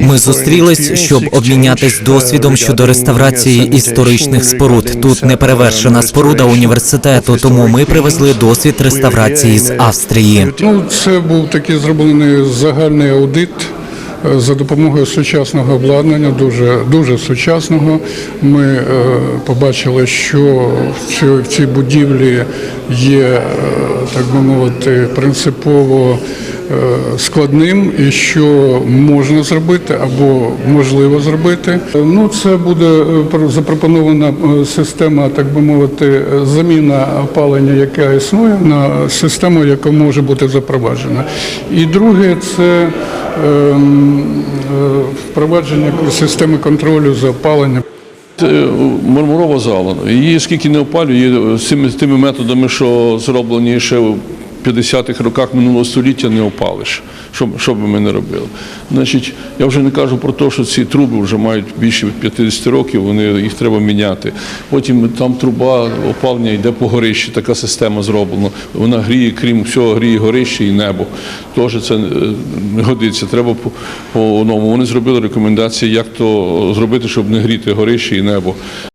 Ми зустрілись, щоб обмінятись досвідом щодо реставрації історичних споруд. Тут неперевершена споруда університету, тому ми привезли досвід реставрації з Австрії. Ну, це був такий зроблений загальний аудит е, за допомогою сучасного обладнання, дуже дуже сучасного. Ми е, побачили, що в цій, в цій будівлі є, е, так би мовити, принципово складним і що можна зробити або можливо зробити. Е, Ну, це буде е, про- запропонована е, система, так би мовити, е, заміна опалення, яка існує, на систему, яка може бути запроваджена. І друге це ем, е, впровадження системи контролю за опаленням. Е, Мармурова зала. Її скільки не опалює, з тими методами, що зроблені ще 50-х роках минулого століття, не опалиш. Що, що би ми не робили. Значить, я вже не кажу про те, що ці труби вже мають більше 50 років, вони, їх треба міняти. Потім там труба опалення йде по горищі, така система зроблена. Вона гріє, крім всього, гріє горище і небо. Теж це е, не годиться. Треба по, по. Вони зробили рекомендації, як то зробити, щоб не гріти горище і небо.